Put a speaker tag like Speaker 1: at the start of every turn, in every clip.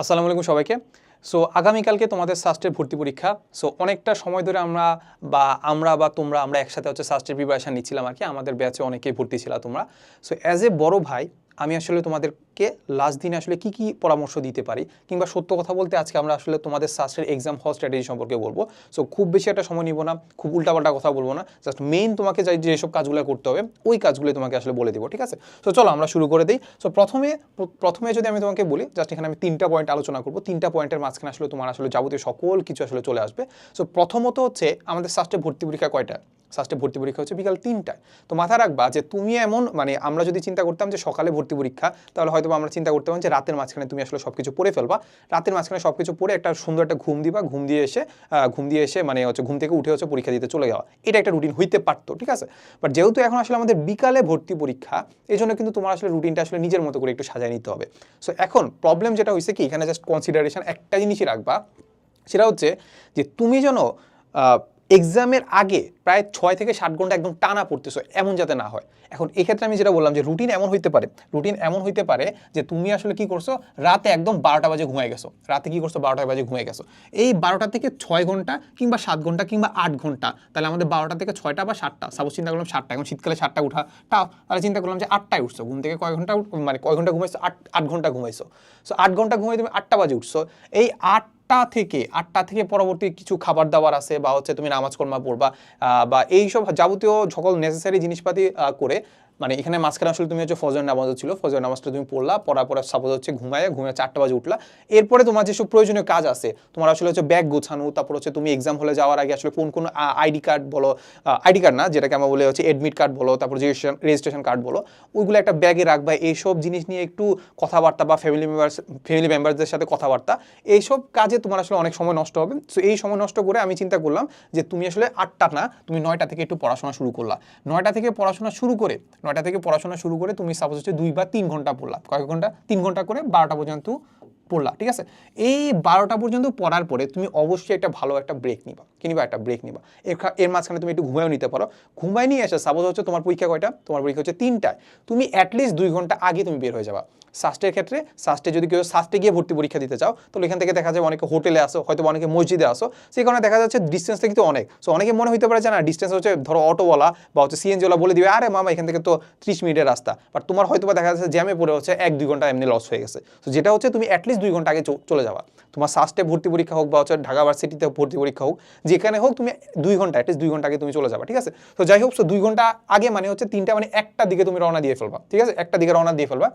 Speaker 1: আসসালামু আলাইকুম সবাইকে। সো আগামীকালকে তোমাদের সাস্টের ভর্তি পরীক্ষা। সো অনেকটা সময় ধরে আমরা বা আমরা বা তোমরা, আমরা একসাথে হচ্ছে সাস্টের প্রিপারেশন নিচ্ছিলাম আর কি। আমাদের ব্যাচে অনেকেই ভর্তি ছিল তোমরা। সো অ্যাজ এ বড় ভাই আমি আসলে তোমাদেরকে লাস্ট দিনে আসলে কি কি পরামর্শ দিতে পারি? কিংবা সত্য কথা বলতে আজকে আমরা আসলে তোমাদের সাস্টের এক্সাম হল স্ট্র্যাটেজি সম্পর্কে বলব। সো খুব বেশি একটা সময় নিব না, খুব উল্টাপাল্টা কথা বলব না। জাস্ট মেইন তোমাকে যাই যেসব কাজগুলো করতে হবে, ওই কাজগুলো তোমাকে আসলে বলে দেবো, ঠিক আছে? সো চলো আমরা শুরু করে দিই। সো প্রথমে প্রথমে যদি আমি তোমাকে বলি জাস্ট এখানে আমি তিনটা পয়েন্ট আলোচনা করব। তিনটা পয়েন্টের মাঝখানে আসলে তোমার আসলে যাবতীয় সকল কিছু আসলে চলে আসবে। সো প্রথমত হচ্ছে আমাদের সাস্টে ভর্তি পরীক্ষা কয়টা? সাস্টে ভর্তি পরীক্ষা হচ্ছে বিকাল তিনটায়। তো মাথায় রাখবা যে তুমি এমন মানে আমরা যদি চিন্তা করতাম যে সকালে ভর্তি পরীক্ষা, তাহলে হয়তো আমরা চিন্তা করতে যে রাতের মাঝখানে তুমি আসলে সব কিছু পড়ে ফেলবা। রাতের মাঝখানে সব কিছু পড়ে একটা সুন্দর একটা ঘুম দিবা, ঘুম দিয়ে এসে ঘুম দিয়ে এসে মানে হচ্ছে ঘুম থেকে উঠে হচ্ছে পরীক্ষা দিতে চলে যাওয়া। এটা একটা রুটিন হইতে পারতো, ঠিক আছে? বাট যেহেতু এখন আসলে আমাদের বিকালে ভর্তি পরীক্ষা এই জন্য কিন্তু তোমার আসলে রুটিনটা আসলে নিজের মতো করে একটু সাজায় নিতে হবে। সো এখন প্রবলেম যেটা হয়েছে কি? এখানে জাস্ট কনসিডারেশন একটা জিনিসই রাখবা। সেটা হচ্ছে যে তুমি যেন এক্সামের আগে প্রায় ছয় থেকে ষাট ঘণ্টা একদম টানা পড়তেছো, এমন যাতে না হয়। এখন এক্ষেত্রে আমি যেটা বললাম যে রুটিন এমন হইতে পারে রুটিন এমন হইতে পারে যে তুমি আসলে কি করছ, রাতে একদম বারোটা বাজে ঘুমাই গেছো। রাতে কি করছ বারোটা বাজে ঘুমাই গেছো। এই বারোটা থেকে ছয় ঘণ্টা কিংবা সাত ঘণ্টা কিংবা আট ঘণ্টা, তাহলে আমাদের বারোটা থেকে ছয়টা বা সাতটা সাপোজ চিন্তা করলাম সাতটা, এখন শীতকালে সাতটা উঠা টাও তাহলে চিন্তা করলাম যে আটটায় উঠছো, ঘুম থেকে কয় ঘণ্টা মানে কয় ঘণ্টা ঘুমাইছো, আট আট ঘণ্টা ঘুমাইছো। সো আট ঘণ্টা ঘুমাই তুমি আটটা বাজে উঠছো। এই আট আটটা থেকে আটটা থেকে পরবর্তী কিছু খাবার দাবার আছে বা হচ্ছে তুমি নামাজ কর্মা পড়বা বা এইসব যাবতীয় সকল নেসেসারি জিনিসপাতি করে মানে এখানে মাঝখানে আসলে তুমি হচ্ছে ফজর নামাজও ছিল ফজর নামাজটা তুমি পড়লা, পড়ার পরে সাপোজ হচ্ছে ঘুমায় ঘুমিয়ে চারটা বাজে উঠলা। এরপরে তোমার যেসব প্রয়োজনীয় কাজ আছে, তোমার আসলে হচ্ছে ব্যাগ গোছানো, তারপর হচ্ছে তুমি এক্সাম হলে যাওয়ার আগে আসলে কোন কোন আইডি কার্ড বলো আইডি কার্ড না, যেটাকে আমরা বলে হচ্ছে এডমিট কার্ড বলো, তারপর রেজিস্ট্রেশন রেজিস্ট্রেশন কার্ড বলো, ওইগুলো একটা ব্যাগে রাখবা, এইসব জিনিস নিয়ে একটু কথাবার্তা বা ফ্যামিলি মেম্বার্স ফ্যামিলি মেম্বারদের সাথে কথাবার্তা, এইসব কাজে তোমার আসলে অনেক সময় নষ্ট হবে। সো এই সময় নষ্ট করে আমি চিন্তা করলাম যে তুমি আসলে আটটা না, তুমি নয়টা থেকে একটু পড়াশোনা শুরু করলা। নয়টা থেকে পড়াশোনা শুরু করে নয়টা থেকে পড়াশোনা শুরু করে তুমি সাপোজ হচ্ছে দুই বা তিন ঘণ্টা পড়লাম কয়েক ঘণ্টা? তিন ঘণ্টা করে বারোটা পর্যন্ত পড়লা ঠিক আছে? এই বারোটা পর্যন্ত পড়ার পরে তুমি অবশ্যই একটা ভালো একটা ব্রেক নিবা কি নিবা একটা ব্রেক নিবা। এর মাঝখানে তুমি একটু ঘুমায়ও নিতে পারো। ঘুমায় নিয়ে এসে সাপোজ হচ্ছে তোমার পরীক্ষা কয়টা? তোমার পরীক্ষা হচ্ছে তিনটায়। তুমি অ্যাটলিস্ট দুই ঘণ্টা আগে তুমি বের হয়ে যাবা। সাস্টের ক্ষেত্রে সাস্টে যদি কেউ সাস্টে গিয়ে ভর্তি পরীক্ষা দিতে চাও, তাহলে এখান থেকে দেখা যায় অনেকে হোটেলে আসো, হয়তো অনেকে মসজিদে আসো। সেই কারণে দেখা যাচ্ছে ডিস্টেন্সটা কিন্তু অনেক। সো অনেকে মনে হতে পারে যে না ডিস্টেন্স হচ্ছে ধরো অটোওয়ালা বা হচ্ছে সিএনজিওয়ালা বলে দিবে, আরে মামা, এখান থেকে তো ত্রিশ মিনিটের রাস্তা। বাট তোমার হয়তো দেখা যাচ্ছে জ্যামে পড়ে হচ্ছে এক দুই ঘণ্টা এমনি লস হয়ে গেছে। তো যেটা হচ্ছে তুমি অ্যাটলিস্ট দুই ঘণ্টা আগে চলে যাওয়া। তোমার সাস্টে ভর্তি পরীক্ষা হোক বা হচ্ছে ঢাকা ভার্সিটিতে ভর্তি পরীক্ষা হোক, যেখানে হোক তুমি দুই ঘণ্টা, অ্যাটলিস্ট দুই ঘণ্টা আগে তুমি চলে যাবা, ঠিক আছে? তো যাই হোক সো দুই ঘণ্টা আগে মানে হচ্ছে তিনটা মানে একটা দিকে তুমি রওনা দিয়ে ফেলবা, ঠিক আছে? একটা দিকে রওনা দিয়ে ফেলবা।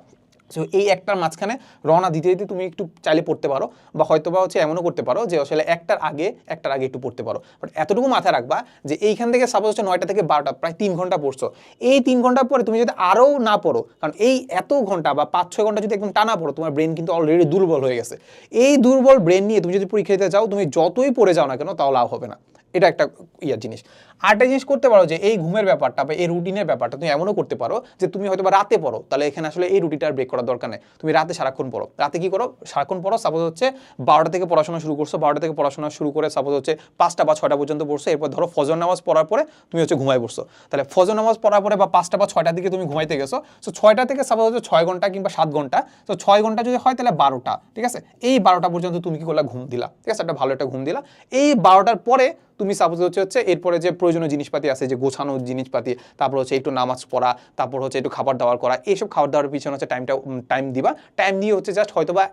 Speaker 1: সো এই একটার মাঝখানে রওনা দিতে দিতে তুমি একটু চাইলে পড়তে পারো বা হয়তো বা হচ্ছে এমনও করতে পারো যে আসলে একটার আগে একটার আগে একটু পড়তে পারো। বাট এতটুকু মাথায় রাখবা যে এইখান থেকে সাপোজ হচ্ছে নয়টা থেকে বারোটা, প্রায় তিন ঘণ্টা পড়ছো। এই তিন ঘণ্টা পরে তুমি যদি আরও না পড়ো, কারণ এই এত ঘণ্টা বা পাঁচ, ছয় ঘণ্টা যদি একদম টানা পড়ো, তোমার ব্রেন কিন্তু অলরেডি দুর্বল হয়ে গেছে। এই দুর্বল ব্রেন নিয়ে তুমি যদি পরীক্ষা দিতে যাও, তুমি যতই পড়ে যাও না কেন, তাও লাভ হবে না। এটা একটা ইয়ার জিনিস। আরেকটা জিনিস করতে পারো যে এই ঘুমের ব্যাপারটা বা এই রুটিনের ব্যাপারটা তুমি এমনও করতে পারো যে তুমি হয়তো বা রাতে পড়ো, তাহলে এখানে আসলে এই রুটিনটা ব্রেক করার দরকার নেই। তুমি রাতে সারাক্ষণ পড়ো। রাতে কি করো? সারাক্ষণ পড়ো সাপোজ হচ্ছে বারোটা থেকে পড়াশোনা শুরু করছ, বারোটা থেকে পড়াশোনা শুরু করে সাপোজ হচ্ছে পাঁচটা বা ছয়টা পর্যন্ত পড়ছো, এরপর ধরো ফজর নামাজ পড়ার পরে তুমি হচ্ছে ঘুমাই পড়ছো। তাহলে ফজর নামাজ পড়ার পরে বা পাঁচটা বা ছয়টার দিকে তুমি ঘুমাইতে গেছো সো ছয়টা থেকে সাপোজ হচ্ছে ছয় ঘণ্টা কিংবা সাত ঘণ্টা তো ছয় ঘণ্টা যদি হয় তাহলে বারোটা, ঠিক আছে? এই বারোটা পর্যন্ত তুমি কি করলা? ঘুম দিলা, ঠিক আছে? একটা ভালো একটা ঘুম দিলা। এই বারোটার পরে তুমি সাপোজ হচ্ছে হচ্ছে এরপরে যে প্রয়োজনীয় জিনিসপাতি আছে, যে গোছানো জিনিসপাতি, তারপর হচ্ছে একটু নামাজ পড়া, তারপর হচ্ছে একটু খাবার দাবার করা, এইসব খাবার দাবার পিছনে হচ্ছে টাইমটা টাইম দিবা। টাইম দিয়ে হচ্ছে জাস্ট হয়তো বা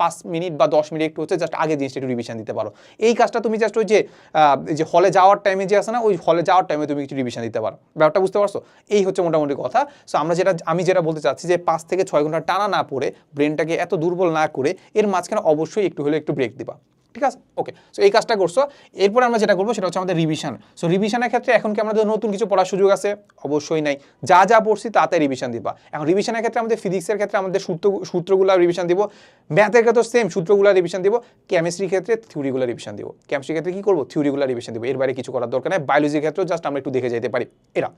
Speaker 1: পাঁচ মিনিট বা দশ মিনিট একটু হচ্ছে জাস্ট আগে জিনিসটা একটু রিভিশন দিতে পারো। এই কাজটা তুমি জাস্ট ওই যে যে হলে যাওয়ার টাইমে যে আসে না, ওই হলে যাওয়ার টাইমে তুমি একটু রিভিশন দিতে পারো। ব্যাপারটা বুঝতে পারছ? এই হচ্ছে মোটামুটি কথা। সো আমরা যেটা, আমি যেটা বলতে চাচ্ছি যে পাঁচ থেকে ছয় ঘণ্টা টানা না পড়ে ব্রেনটাকে এত দুর্বল না করে, এর মাঝখানে অবশ্যই একটু হলে একটু ব্রেক দিবা। ঠিক আছে? ওকে সো এই কাজটা করছ। এরপর আমরা যেটা করব, সেটা হচ্ছে আমাদের রিভিশন সো রিভিশনের ক্ষেত্রে এখন কি আমাদের নতুন কিছু পড়ার সুযোগ আছে? অবশ্যই নাই। যা যা পড়ছি, তাতে রিভিশন দিবা। এখন রিভিশনের ক্ষেত্রে আমাদের ফিজিক্সের ক্ষেত্রে আমাদের সূত্র, সূত্রগুলো রিভিশন দিব। ম্যাথের ক্ষেত্রে সেম সূত্রগুলো রিভিশন দিব। কেমিস্ট্রির ক্ষেত্রে থিওরিগুলো রিভিশন দিব। কেমিস্ট্রির ক্ষেত্রে কি করব? থিওরিগুলো রিভিশন দিব। এর বাইরে কিছু করার দরকার নেই। বায়োলজির ক্ষেত্রেও জাস্ট আমরা একটু দেখে যেতে পারি। এরা।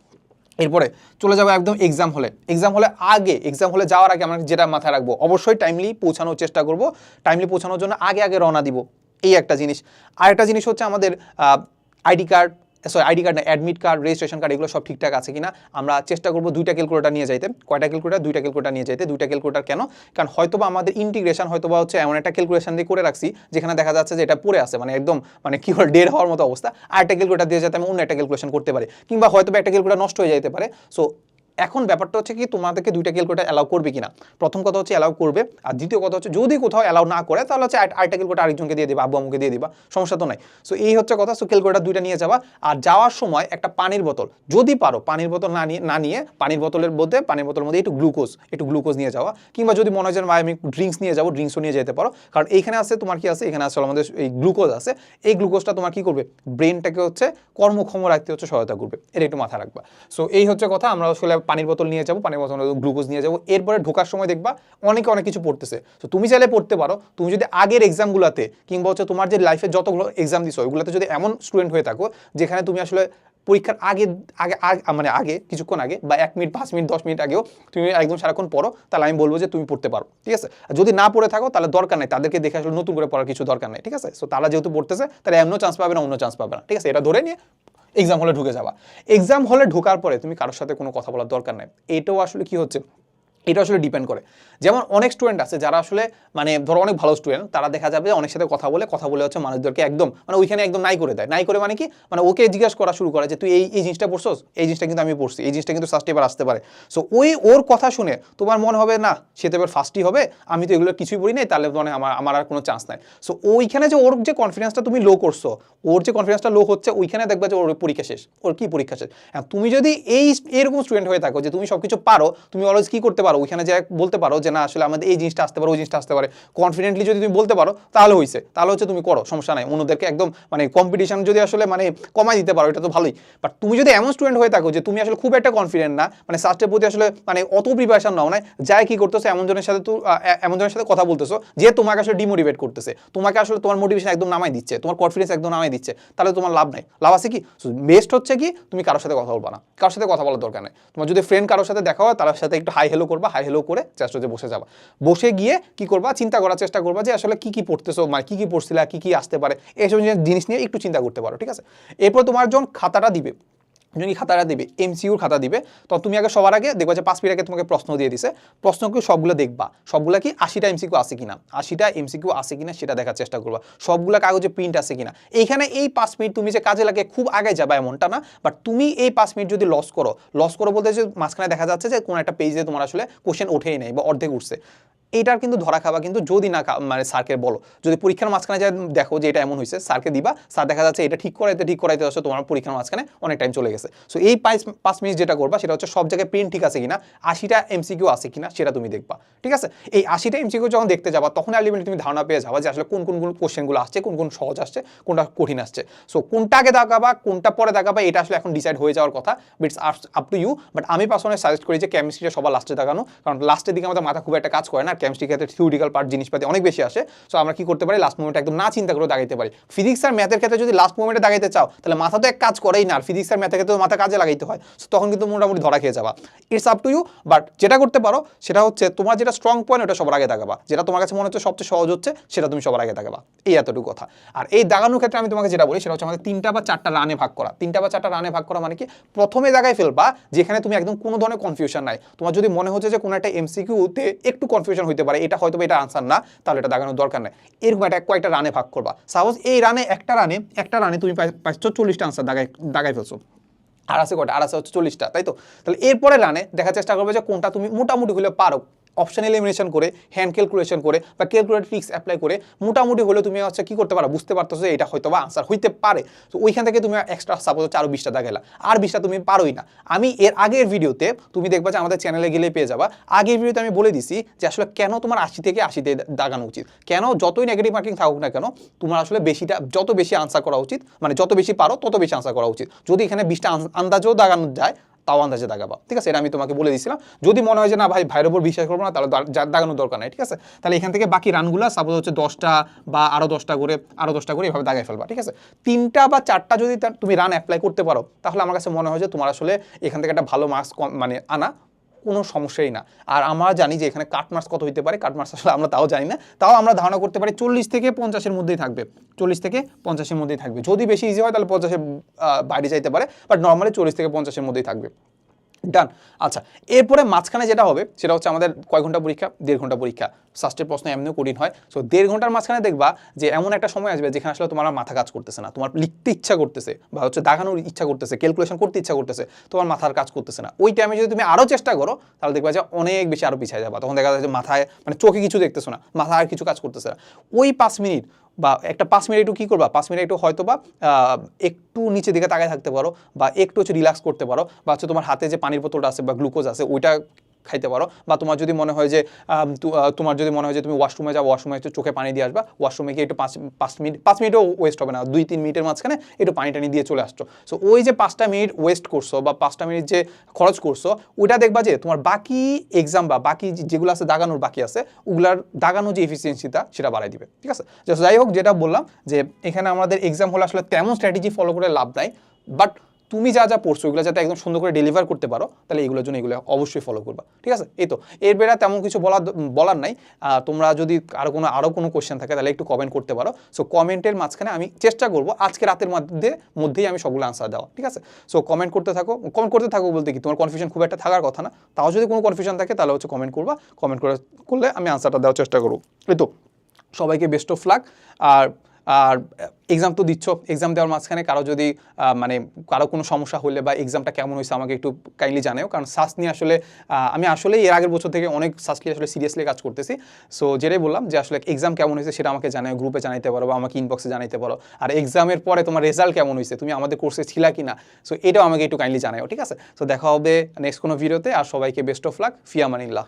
Speaker 1: এরপরে চলে যাব একদম এক্সাম হলে এক্সাম হলে আগে এক্সাম হলে যাওয়ার আগে আমরা যেটা মাথায় রাখব, অবশ্যই টাইমলি পৌঁছানোর চেষ্টা করব। টাইমলি পৌঁছানোর জন্য আগে আগে রওনা দিব। এই একটা জিনিস। আরেকটা জিনিস হচ্ছে আমাদের ID card sorry ID card না অ্যাডমিট কার্ড রেজিস্ট্রেশন কার্ড এগুলো সব ঠিকঠাক আছে কিনা, আমরা চেষ্টা করব দুইটা ক্যালকুলেটার নিয়ে যাইতে। কয়টা ক্যালকুলেটার দুইটা ক্যালকুলেটার নিয়ে যাইতে। দুইটা ক্যালকুলেটার কেন? কারণ হয়তোবা আমাদের ইন্টিগ্রেশন হয়তোবা হচ্ছে এমন একটা ক্যালকুলেশন দিয়ে করে রাখছি, যেখানে দেখা যাচ্ছে যে এটা পড়ে আছে মানে একদম মানে কি হল ডেড হওয়ার মতো অবস্থা। আর একটা ক্যালকুলেটার দিয়ে যাতে আমি অন্য একটা ক্যালকুলেশন করতে পারি। কিংবা হয়তোবা একটা ক্যালকুলেটার নষ্ট হয়ে যেতে পারে। সো এখন ব্যাপারটা হচ্ছে কি, তোমাদেরকে দুইটা ক্যালকুলেটার অ্যালাউ করবে কিনা? প্রথম কথা হচ্ছে অ্যালাউ করবে, আর দ্বিতীয় কথা হচ্ছে যদি কোথাও অ্যালাউ না করে, তাহলে হচ্ছে আরেকটা ক্যালকুলেটার আরেকজনকে দিয়ে দিবা, আব্বু আম্মুকে দিয়ে দিবা, সমস্যা তো নাই। সো এই হচ্ছে কথা সো ক্যালকুলেটার দুইটা নিয়ে যাবা, আর যাওয়ার সময় একটা পানির বোতল, যদি পারো, পানির বোতল না নিয়ে না নিয়ে পানির বোতলের মধ্যে, পানির বোতলের মধ্যে একটু গ্লুকোজ একটু গ্লুকোজ নিয়ে যাওয়া, কিংবা যদি মনে হয় যে, ভাই, আমি ড্রিঙ্কস নিয়ে যাব ড্রিঙ্কসও নিয়ে যেতে পারো। কারণ এইখানে আছে, তোমার কি আছে? এখানে আসলে আমাদের এই গ্লুকোজ আছে। এই গ্লুকোজটা তোমার কি করবে? ব্রেনটাকে হচ্ছে কর্মক্ষম রাখতে হচ্ছে সহায়তা করবে। এটা একটু মাথা রাখবা। সো এই হচ্ছে কথা, আমরা আসলে পানির বোতল নিয়ে যাব, পানির বোতল গ্লুকোজ নিয়ে যাব। এরপরে ঢোকার সময় দেখবা অনেকে অনেক কিছু পড়তেছে। তো তুমি চাইলে পড়তে পারো। তুমি যদি আগের এক্সামগুলোতে কিংবা হচ্ছে তোমার যে লাইফে যতগুলো এক্সাম দিছো, ওইগুলোতে যদি এমন স্টুডেন্ট হয়ে থাকো, যেখানে তুমি আসলে পরীক্ষার আগে আগে মানে আগে, কিছুক্ষণ আগে বা এক মিনিট, পাঁচ মিনিট, দশ মিনিট আগেও তুমি একদম সারাক্ষণ পড়ো, তাহলে আমি বলব যে তুমি পড়তে পারো। ঠিক আছে? যদি না পড়ে থাকো, তাহলে দরকার নেই। তাদেরকে দেখে আসলে নতুন করে পড়ার কিছু দরকার নেই। ঠিক আছে? সো তারা যেহেতু পড়তেছে, তারা এমনও চান্স পাবে না, অন্য চান্স পাবে না। ঠিক আছে? এটা ধরে নিয়ে এক্সাম হলে ঢুকে যাবা। এক্সাম হলে ঢোকার পরে তুমি কারোর সাথে কোনো কথা বলার দরকার নাই। এটাও আসলে কি হচ্ছে? এটা আসলে ডিপেন্ড করে। যেমন অনেক স্টুডেন্ট আছে যারা আসলে মানে ধরো অনেক ভালো স্টুডেন্ট তারা দেখা যাবে অনেক সাথে কথা বলে কথা বলে হচ্ছে মানুষদেরকে একদম মানে ওইখানে একদম নাই করে দেয়। নাই করে মানে কি? মানে ওকে জিজ্ঞাসা করা শুরু করে যে, তুই এই এই জিনিসটা পড়ছস? এই জিনিসটা কিন্তু আমি পড়ছি, এই জিনিসটা কিন্তু ফার্স্ট এবার আসতে পারে। সো ওই, ওর কথা শুনে তোমার মনে হবে, না, সে তো এবার ফার্স্টই হবে, আমি তো এগুলো কিছুই পড়ি নাই, তাহলে মানে আমার আমার আর কোনো চান্স নাই। সো ওইখানে যে ওর যে কনফিডেন্সটা তুমি লো করছ, ওর যে কনফিডেন্সটা লো হচ্ছে, ওইখানে দেখবে যে ওর পরীক্ষা শেষ, ওর কি পরীক্ষা শেষ? হ্যাঁ তুমি যদি এই, এরকম স্টুডেন্ট হয়ে থাকো যে তুমি সব কিছু পারো, তুমি অলওয়েজ কি করতে পারো? ওইখানে যে বলতে পারো যে না, আসলে আমাদের এই জিনিসটা আসতে পারে, ওই জিনিসটা আসতে পারে। কনফিডেন্টলি যদি তুমি বলতে পারো, তাহলে হয়েছে তাহলে হচ্ছে তুমি করো, সমস্যা নাই। অন্যদেরকে একদম মানে কম্পিটিশন যদি আসলে মানে কমাই দিতে পারো, এটা তো ভালোই। বাট তুমি যদি এমন স্টুডেন্ট হয়ে থাকো যে তুমি আসলে খুব একটা কনফিডেন্ট না মানে সাস্টের প্রতি আসলে মানে অত প্রিপারেশন নাও না যাই কি করতেছো, এমন জনের সাথে তো এমন জনের সাথে কথা বলতেছো যে তোমাকে আসলে ডিমোটিভেট করতেছে। তোমাকে আসলে তোমার মোটিভেশন একদম নামাই দিচ্ছে, তোমার কনফিডেন্স একদম নামাই দিচ্ছে, তাহলে তোমার লাভ নাই। লাভ আছে কি? বেস্ট হচ্ছে কি? তুমি কারোর সাথে কথা বলবা না। কারোর সাথে কথা বলার দরকার নেই। তোমার যদি ফ্রেন্ড কারোর সাথে দেখা হয়, তার সাথে একটু হাই হেলো করবা। হাই হেলো করে জাস্ট যে বসে যাবা। বসে গিয়ে কি করবা? চিন্তা করার চেষ্টা করবা যে আসলে কি কি পড়তেছো মানে কি কি পড়ছিলা, কি কি আসতে পারে এইসব জিনিস নিয়ে একটু চিন্তা করতে পারো, ঠিক আছে? এরপর তোমার যখন খাতাটা দিবে। যদি খাতাটা দিবে এমসিউর খাতা দিবে। তো তুমি আগে সবার আগে দেখবা যে পাঁচ মিনিট আগে তোমাকে প্রশ্ন দিয়ে দিছে। প্রশ্নকে সবগুলো দেখবা? সবগুলো কি আশিটা এমসিকিউ আছে কিনা? আশিটা এমসিকিউ আছে কিনা সেটা দেখার চেষ্টা করবা। সবগুলো কাগজে প্রিন্ট আছে কিনা? এইখানে এই পাঁচ মিনিট তুমি যে কাজে লাগে খুব আগে যাবা এমনটা না বাট তুমি এই পাঁচ মিনিট যদি লস করো লস করো বলতে যে মাঝখানে দেখা যাচ্ছে যে কোনো একটা পেজে তোমার আসলে কোশ্চেন ওঠেই নেই বা অর্ধেক উঠছে। এইটার কিন্তু ধরা খাবা, কিন্তু যদি না মানে স্যারকে বলো, যদি পরীক্ষার মাঝখানে যা দেখো যে এটা এমন হয়েছে স্যারকে দিবা, স্যার দেখা যাচ্ছে এটা ঠিক করাইতে ঠিক করাইতে হচ্ছে তোমার পরীক্ষার মাঝখানে অনেক টাইম চলে গেছে। সো এই পাঁচ পাঁচ মিনিট যেটা করবা, সেটা হচ্ছে সব জায়গায় প্রিন্ট ঠিক আছে কিনা, আশিটা এমসিকিউ আছে কিনা, সেটা তুমি দেখবা, ঠিক আছে? এই আশিটা এমসিকিউ যখন দেখতে যাবা, তখন আলটিমেটলি তুমি ধারণা পেয়ে যাবা যে আসলে কোন কোন কোন কোশ্চেনগুলো আসছে, কোন কোন সহজ আসছে, কোনটা কঠিন আসছে। সো কোনটা আগে দেখাবা, কোনটা পরে দেখাবা, এটা আসলে এখন ডিসাইড হয়ে যাওয়ার কথা it's up to you but আমি পার্সোনালি সাজেস্ট করি যে কেমিস্ট্রিটা সবার লাস্টে দেখানো, কারণ লাস্টের দিকে আমাদের মাথা খুব একটা কাজ করে না কেমিস্ট্রি ক্ষেত্রে থিওরিটিক্যাল পার্ট জিনিসপাতি অনেক বেশি আসে। সো আমরা কি করতে পারি? লাস্ট মোমেন্টে একদম না চিন্তা করে দাগাইতে পারি। ফিজিক্স আর ম্যাথের ক্ষেত্রে যদি লাস্ট মোমেন্টে দাগাইতে চাও, তাহলে মাথা তো এক কাজ করেই না, আর ফিজিক্স আর ম্যাথের ক্ষেত্রে মাথা কাজে লাগাইতে হয়। সো তখন কিন্তু মোটামুটি ধরা খেয়ে যাবা। It's up to you but যেটা করতে পারো, সেটা হচ্ছে তোমার যেটা স্ট্রং পয়েন্ট ওটা সবার আগে দাগাবা। যেটা তোমার কাছে মনে হচ্ছে সবচেয়ে সহজ হচ্ছে, সেটা তুমি সবার আগে দাগাবা। এই এতটুকু কথা। আর এই দাগানোর ক্ষেত্রে আমি তোমাকে যেটা বলি, সেটা হচ্ছে আমাদের তিনটা বা চারটা রানে ভাগ করা। তিনটা বা চারটা রানে ভাগ করা মানে কি? প্রথমে জায়গায় ফেলবা, যেখানে তুমি একদম কোনো ধরনের কনফিউশন নাই। তোমার যদি মনে হচ্ছে যে কোনো একটা এমসিকিউতে একটু কনফিউশন হইতে পারে, এটা হয়তো এটা আনসার না, তাহলে এটা দাগানোর দরকার নেই। এরকম একটা, কয়েকটা রানে ভাগ করবা। সাপোজ এই রানে একটা রানে একটা রানে তুমি পাঁচশো চল্লিশটা আনসার দাগাই দাগাই ফেলছো। আর আছে কটা আর আছে হচ্ছে চল্লিশটা, তাই তো? তাহলে এরপরে রানে দেখার চেষ্টা করবে যে কোনটা তুমি মোটামুটি হলে পারো। অপশন এলিমিনেশন করে হ্যান্ড ক্যালকুলেশন করে বা ক্যালকুলেটর ট্রিক্স অ্যাপ্লাই করে, মোটামুটি হলে তুমি হচ্ছে কি করতে পারো? বুঝতে পারতেছো এটা হয়তো বা আনসার হইতে পারে। তো ওইখান থেকে তুমি এক্সট্রা সাপোজ হচ্ছে আরও বিশটা দাগাইলা আর বিশটা তুমি পারোই না। আমি এর আগের ভিডিওতে তুমি দেখবা যে আমাদের চ্যানেলে গেলে পেয়ে যাবা। আগের ভিডিওতে আমি বলে দিছি যে আসলে কেন তোমার আশি থেকে আশিতে দাগানো উচিত? কেন যতই নেগেটিভ মার্কিং থাকুক না কেন, তোমার আসলে বেশিটা, যত বেশি আনসার করা উচিত মানে যত বেশি পারো, তত বেশি আনসার করা উচিত। যদি এখানে বিশটা আন্দাজেও দাগানো যায় তাও আন্দাজে দাগাবা ঠিক আছে? এটা আমি তোমাকে বলে দিয়েছিলাম যদি মনে হয় যে, না ভাই, ভাইয়ের উপর বিশ্বাস করব না, তাহলে দাগানোর দরকার নাই। ঠিক আছে? তাহলে এখান থেকে বাকি রানগুলো সাপোজ হচ্ছে দশটা বা আরও দশটা করে আরও দশটা করে এভাবে দাগাই ফেলবা। ঠিক আছে? তিনটা বা চারটা যদি তুমি রান অ্যাপ্লাই করতে পারো, তাহলে আমার কাছে মনে হয় যে, তোমার আসলে এখান থেকে একটা ভালো মার্কস মানে আনা। কোনো সমস্যাই না। আর আমরা জানি যে এখানে কাটমার্স কত হইতে পারে কাটমার্স আসলে আমরা তাও জানি না। তাও আমরা ধারণা করতে পারি চল্লিশ থেকে পঞ্চাশের মধ্যেই থাকবে। চল্লিশ থেকে পঞ্চাশের মধ্যেই থাকবে। যদি বেশি ইজি হয় তাহলে পঞ্চাশের বাইরে যাইতে পারে বাট নর্মালি চল্লিশ থেকে পঞ্চাশের মধ্যেই থাকবে। ডান আচ্ছা এরপরে মাঝখানে যেটা হবে, সেটা হচ্ছে আমাদের কয় ঘণ্টা পরীক্ষা? দেড় ঘণ্টা পরীক্ষা। সাস্টের প্রশ্ন এমনিও কঠিন হয়। সো দেড় ঘণ্টার মাঝখানে দেখবা যে এমন একটা সময় আসবে যেখানে আসলে তোমার মাথা কাজ করতেছে না। তোমার লিখতে ইচ্ছা করতেছে বা হচ্ছে দাগানোর ইচ্ছা করতেছে ক্যালকুলেশন করতে ইচ্ছা করতেছে, তোমার মাথার কাজ করতেছে না। ওই টাইমে যদি তুমি আরও চেষ্টা করো, তাহলে দেখবা যে অনেক বেশি আরও পিছিয়ে যাবা। তখন দেখা যায় যে মাথায় মানে চোখে কিছু দেখতেছো না, মাথায় আর কিছু কাজ করতেছে না। ওই পাঁচ মিনিট বা একটা পাঁচ মিনিট একটু কী করবা? পাঁচ মিনিট একটু হয়তো বা একটু নিচের দিকে তাকায় থাকতে পারো বা একটু হচ্ছে রিল্যাক্স করতে পারো। বা হচ্ছে তোমার হাতে যে পানির বোতলটা আছে বা গ্লুকোজ আছে, ওইটা খাইতে পারো। বা তোমার যদি মনে হয় যে তোমার যদি মনে হয় যে তুমি ওয়াশরুমে যাও ওয়াশরুমে একটু চোখে পানি দিয়ে আসবা ওয়াশরুমে গিয়ে একটু পাঁচ পাঁচ মিনিট, পাঁচ মিনিটও ওয়েস্ট হবে না, দুই, তিন মিনিটের মাঝখানে একটু পানি টানি দিয়ে চলে আসছো। সো ওই যে পাঁচটা মিনিট ওয়েস্ট করছ বা পাঁচটা মিনিট যে খরচ করছ, ওইটা দেখবা যে তোমার বাকি এক্সাম বা বাকি যেগুলো আছে দাগানোর বাকি আছে, ওগুলার দাগানো যে এফিসিয়েন্সিটা সেটা বাড়াই দিবে, ঠিক আছে? যাই হোক, যেটা বললাম যে, এখানে আমাদের এক্সাম হলে আসলে তেমন স্ট্র্যাটেজি ফলো করে লাভ নাই বাট তুমি যা যা পড়ছো, এগুলো যাতে একদম সুন্দর করে ডেলিভার করতে পারো, তাহলে এগুলোর জন্য এগুলো অবশ্যই ফলো করবা। ঠিক আছে? এই তো, এর বেড়া তেমন কিছু বলার বলার নাই। তোমরা যদি আরও কোনো আরও কোনো কোশ্চেন থাকে, তাহলে একটু কমেন্ট করতে পারো। সো কমেন্টের মাঝখানে আমি চেষ্টা করব আজকে রাতের মধ্যে, মধ্যেই আমি সবগুলো আনসার দেওয়া ঠিক আছে? সো কমেন্ট করতে থাকো কমেন্ট করতে থাকো বলতে কি, তোমার কনফিউশন খুব একটা থাকার কথা না। তাও যদি কোনো কনফিউশন থাকে, তাহলে হচ্ছে কমেন্ট করবা। কমেন্ট করে করলে আমি আনসারটা দেওয়ার চেষ্টা করব। এই তো, সবাইকে বেস্ট অফ লাক আর আর এক্সাম তো দিচ্ছ এক্সাম দেওয়ার মাঝখানে কারও যদি মানে কারও কোনো সমস্যা হলে বা এক্সামটা কেমন হয়েছে আমাকে একটু কাইন্ডলি জানাও। কারণ সাস নিয়ে আসলে আমি আসলে এর আগের বছর থেকে অনেক সাস নিয়ে আসলে সিরিয়াসলি কাজ করতেছি। সো যেটাই বললাম যে আসলে এক্সাম কেমন হয়েছে সেটা আমাকে জানাও গ্রুপে জানাইতে পারো বা আমাকে ইনবক্সে জানাইতে পারো। আর এক্সামের পরে তোমার রেজাল্ট কেমন হয়েছে, তুমি আমাদের কোর্সে ছিলা কি না সো এটাও আমাকে একটু কাইন্ডলি জানাও ঠিক আছে? সো দেখা হবে নেক্সট কোনো ভিডিওতে আর সবাইকে বেস্ট অফ লাক ফিয়ামানিল্লাহ